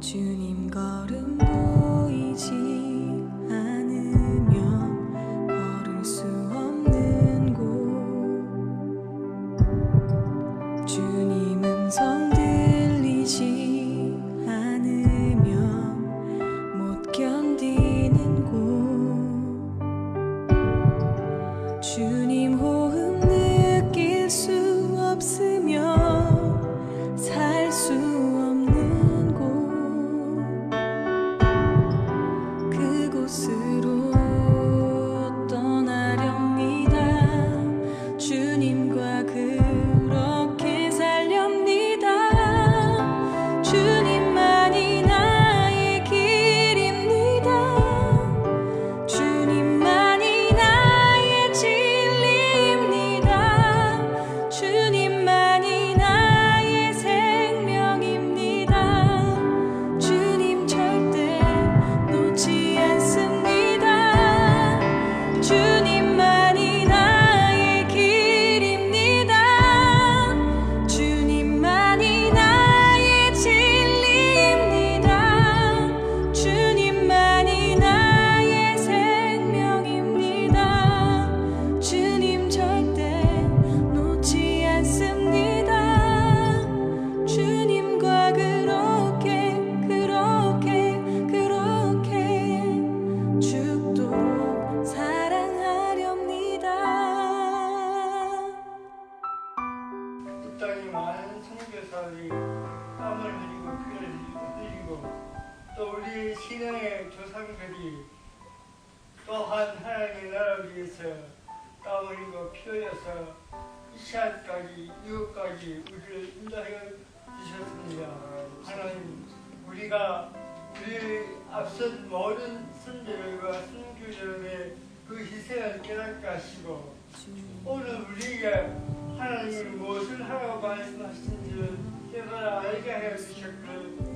주님 걸음. 조상의 조상들이 또한 하나님의 나라를 위해서 땀 흘리고 피 흘려서 이 시간까지 이것까지 우리를 인도하여 주셨습니다. 하나님 우리가 우리 앞선 모든 선배들과 선교들의 그 희생을 깨닫게 하시고 오늘 우리에게 하나님이 무엇을 하라고 말씀하신지를 깨달아 알게 하여 주셨기를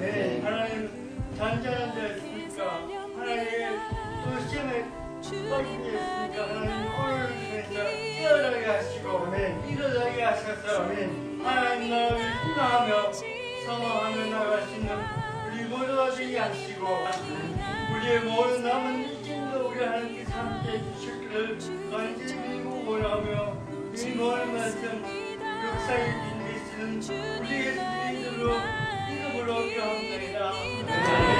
네. 하나님 잔잔한 데였으니까 하나님의 또 시험에 빠진 데였으니까 하나님 오늘 중에서 깨어나게 하시고 아멘. 일어나게 하셔서 아멘. 하나님 나라를 희망하며 사모하며 나갈 수 있는 우리 모두가 되게 하시고 우리의 모든 남은 일진도 우리 하나님께서 함께 해주셨기를 간절히 원하며 이 모든 말씀 역사에 빈대시는 우리 예수님으로 이름으로 기도합니다.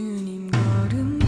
주님 걸음